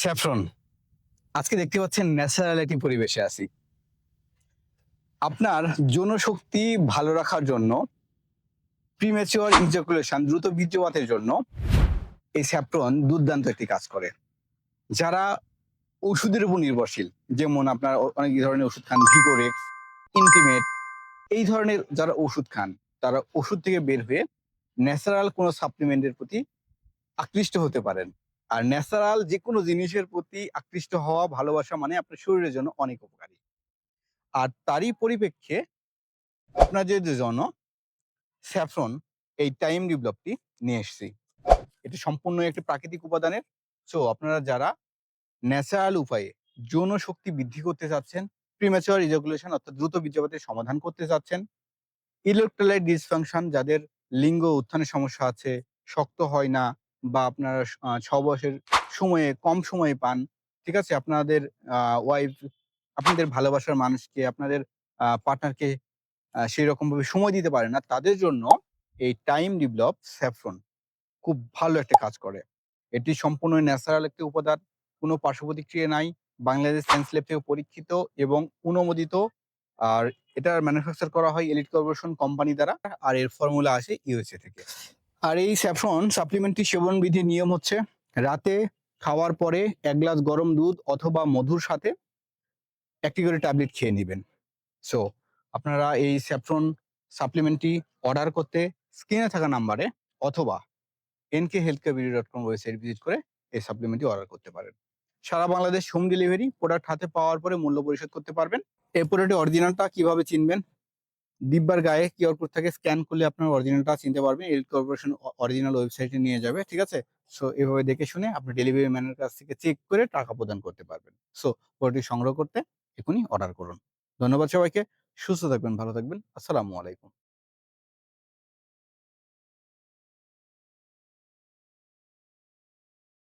Saffron. আজকে দেখতে পাচ্ছেন ন্যাচারাল একটি পরিবেশে আছি। আপনার জনশক্তি ভালো রাখার জন্য প্রিমেচিওর ইনজাকুলেশন দ্রুত বীর্যপাতের জন্য এই স্যাফরন দুর্দান্ত একটি কাজ করে। যারা ওষুধের উপর নির্ভরশীল, যেমন আপনার অনেক ধরনের ওষুধ খান ভিগোরেক্স ইন্টিমেট এই ধরনের যারা ওষুধ খান, তারা ওষুধ থেকে বের হয়ে ন্যাচারাল কোনো সাপ্লিমেন্টের প্রতি আকৃষ্ট হতে পারেন। আর ন্যাচারাল যে কোনো জিনিসের প্রতি আকৃষ্ট হওয়া, ভালোবাসা মানে আপনার শরীরের জন্য অনেক উপকারী। আর তারই পরিপ্রেক্ষে আপনার যে জন্য স্যাফরন, এই টাইম ডেভেলপটি নিয়ে এসেছি। এটি সম্পূর্ণ একটি প্রাকৃতিক উপাদানের। সো, আপনারা যারা ন্যাচারাল উপায়ে যৌন শক্তি বৃদ্ধি করতে চাচ্ছেন প্রিম্যাচুয়ার ইজাকুলেশন অর্থাৎ দ্রুত বীর্যপাতের সমাধান করতে চাচ্ছেন ইলেকট্রোলাইট ডিসফাংশন যাদের লিঙ্গ উত্থানের সমস্যা আছে, শক্ত হয় না বা আপনারা ছ বয়সের সময়ে, কম সময়ে পান, ঠিক আছে? আপনাদের ওয়াইফ আপনাদের ভালোবাসার মানুষকে, আপনাদের পার্টনারকে সেই রকম ভাবে সময় দিতে পারে না। তাদের জন্য এই টাইম ডেভেলপ স্যাফরন খুব ভালো একটা কাজ করে। এটি সম্পূর্ণ ন্যাচারাল একটি উপাদান, কোনো পার্শ্ব প্রতিক্রিয়া নাই, বাংলাদেশ সায়েন্স ল্যাব থেকে পরীক্ষিত এবং অনুমোদিত। আর এটা ম্যানুফ্যাকচার করা হয় এলিট কর্পোরেশন কোম্পানি দ্বারা, আর এর ফর্মুলা আসে ইউএসএ থেকে। আর এই স্যাফরন সাপ্লিমেন্টটি সেবন বিধির নিয়ম হচ্ছে? রাতে খাওয়ার পরে এক গ্লাস গরম দুধ অথবা মধুর সাথে একটি করে ট্যাবলেট খেয়ে নেবেন। সো আপনারা এই স্যাফরন সাপ্লিমেন্টটি অর্ডার করতে স্ক্রিনে থাকা নাম্বারে অথবা NK health care dot com website visit করে এই সাপ্লিমেন্টটি অর্ডার করতে পারেন। সারা বাংলাদেশ হোম ডেলিভারি প্রোডাক্ট হাতে পাওয়ার পরে মূল্য পরিশোধ করতে পারবেন। এই প্রোডাক্টের অরিজিনালটা কীভাবে চিনবেন? দিব্যার গায়ে কিউআর কোড থাকে স্ক্যান করলে আপনার অরিজিনালটা চিনতে পারবেন। এল কর্পোরেশন অরিজিনাল ওয়েবসাইটে নিয়ে যাবে, ঠিক আছে? সো এভাবে দেখে শুনে আপনি ডেলিভারি ম্যানের কাছ থেকে চেক করে টাকা প্রদান করতে পারবেন। সো পোলট্রি সংগ্রহ করতে এখনই অর্ডার করুন। ধন্যবাদ সবাইকে, সুস্থ থাকবেন, ভালো থাকবেন। আসসালামু আলাইকুম।